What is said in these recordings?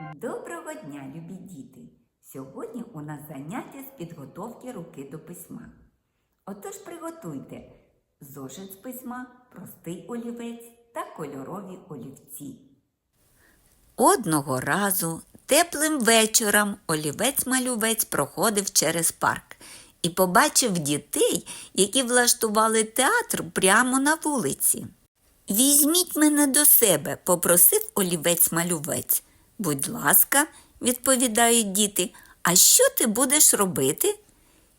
Доброго дня, любі діти! Сьогодні у нас заняття з підготовки руки до письма. Отож приготуйте зошит з письма, простий олівець та кольорові олівці. Одного разу теплим вечором олівець-малювець проходив через парк і побачив дітей, які влаштували театр прямо на вулиці. Візьміть мене до себе, попросив олівець-малювець. Будь ласка, відповідають діти, а що ти будеш робити?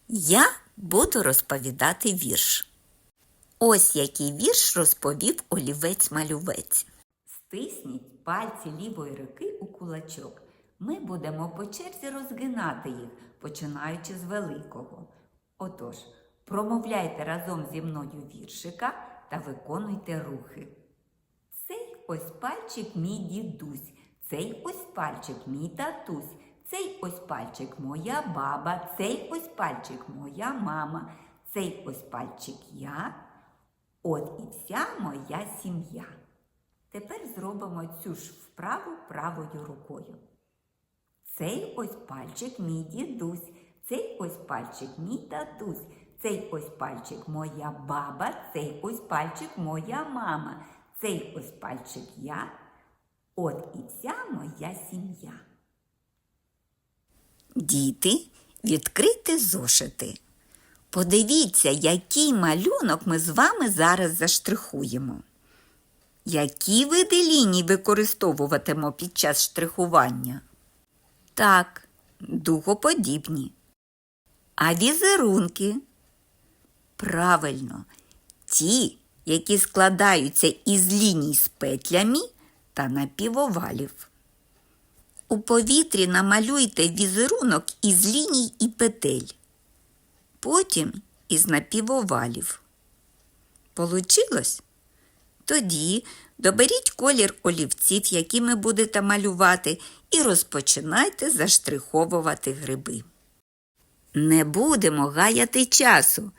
Я буду розповідати вірш. Ось який вірш розповів олівець-малювець. Стисніть пальці лівої руки у кулачок. Ми будемо по черзі розгинати їх, починаючи з великого. Отож, промовляйте разом зі мною віршика та виконуйте рухи. Цей ось пальчик мій дідусь, цей ось пальчик мій татусь, цей ось пальчик моя баба, цей ось пальчик моя мама, цей ось пальчик я, от і вся моя сім'я. Тепер зробимо цю ж вправу правою рукою. Цей ось пальчик мій дідусь, цей ось пальчик мій татусь, цей ось пальчик моя баба, цей ось пальчик моя мама, цей ось пальчик я, от і вся моя сім'я. Діти, відкрийте зошити. Подивіться, який малюнок ми з вами зараз заштрихуємо. Які види ліній використовуватимо під час штрихування? Так, дугоподібні. А візерунки? Правильно, ті, які складаються із ліній з петлями та напівовалів. У повітрі намалюйте візерунок із ліній і петель, потім із напівовалів. Получилось? Тоді доберіть колір олівців, якими будете малювати, і розпочинайте заштриховувати гриби. Не будемо гаяти часу.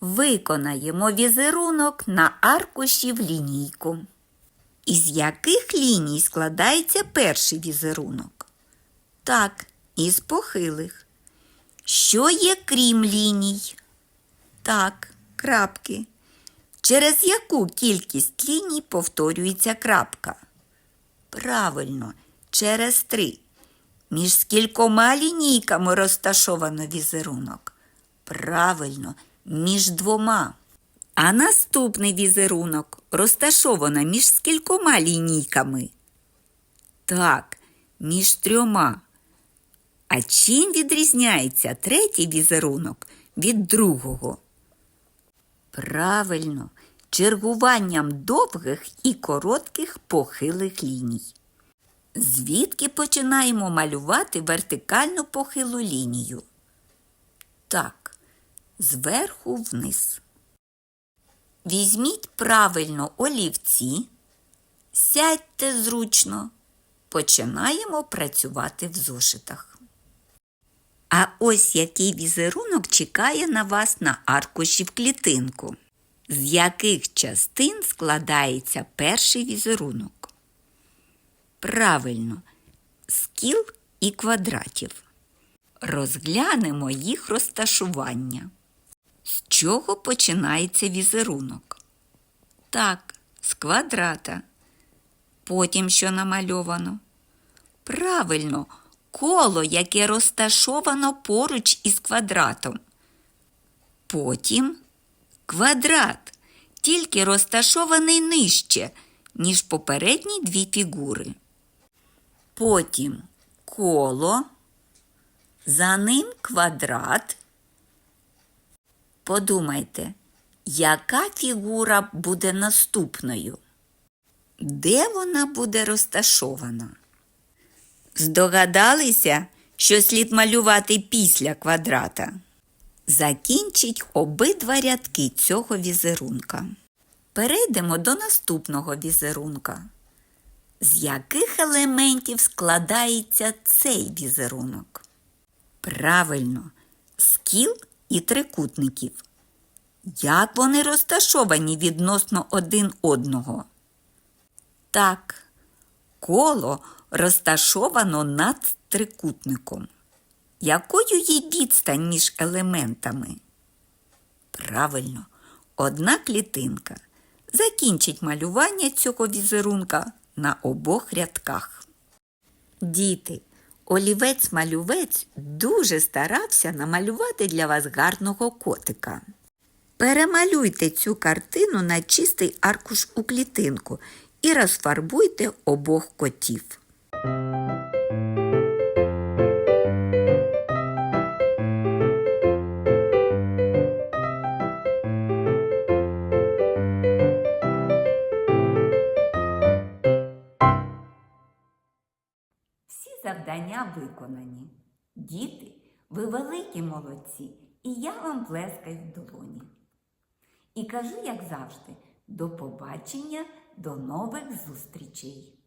Виконаємо візерунок на аркуші в лінійку. Із яких ліній складається перший візерунок? Так, із похилих. Що є крім ліній? Так, крапки. Через яку кількість ліній повторюється крапка? Правильно, через три. Між скількома лінійками розташовано візерунок? Правильно, між двома. А наступний візерунок розташовано між скількома лінійками? Так, між трьома. А чим відрізняється третій візерунок від другого? Правильно, чергуванням довгих і коротких похилих ліній. Звідки починаємо малювати вертикальну похилу лінію? Так, зверху вниз. Візьміть правильно олівці, сядьте зручно. Починаємо працювати в зошитах. А ось який візерунок чекає на вас на аркуші в клітинку. З яких частин складається перший візерунок? Правильно, з кіл і квадратів. Розглянемо їх розташування. З чого починається візерунок? Так, з квадрата. Потім що намальовано? Правильно, коло, яке розташовано поруч із квадратом. Потім квадрат, тільки розташований нижче, ніж попередні дві фігури. Потім коло, за ним квадрат. Подумайте, яка фігура буде наступною? Де вона буде розташована? Здогадалися, що слід малювати після квадрата? Закінчіть обидва рядки цього візерунка. Перейдемо до наступного візерунка. З яких елементів складається цей візерунок? Правильно, з кіл і трикутників. Як вони розташовані відносно один одного? Так, Коло розташовано над трикутником. Якою є відстань між елементами? Правильно, одна клітинка. Закінчить малювання цього візерунка на обох рядках. Діти, олівець-малювець дуже старався намалювати для вас гарного котика. Перемалюйте цю картину на чистий аркуш у клітинку і розфарбуйте обох котів. Завдання виконані. Діти, ви великі молодці, і я вам плескаю в долоні. І кажу, як завжди, до побачення, до нових зустрічей!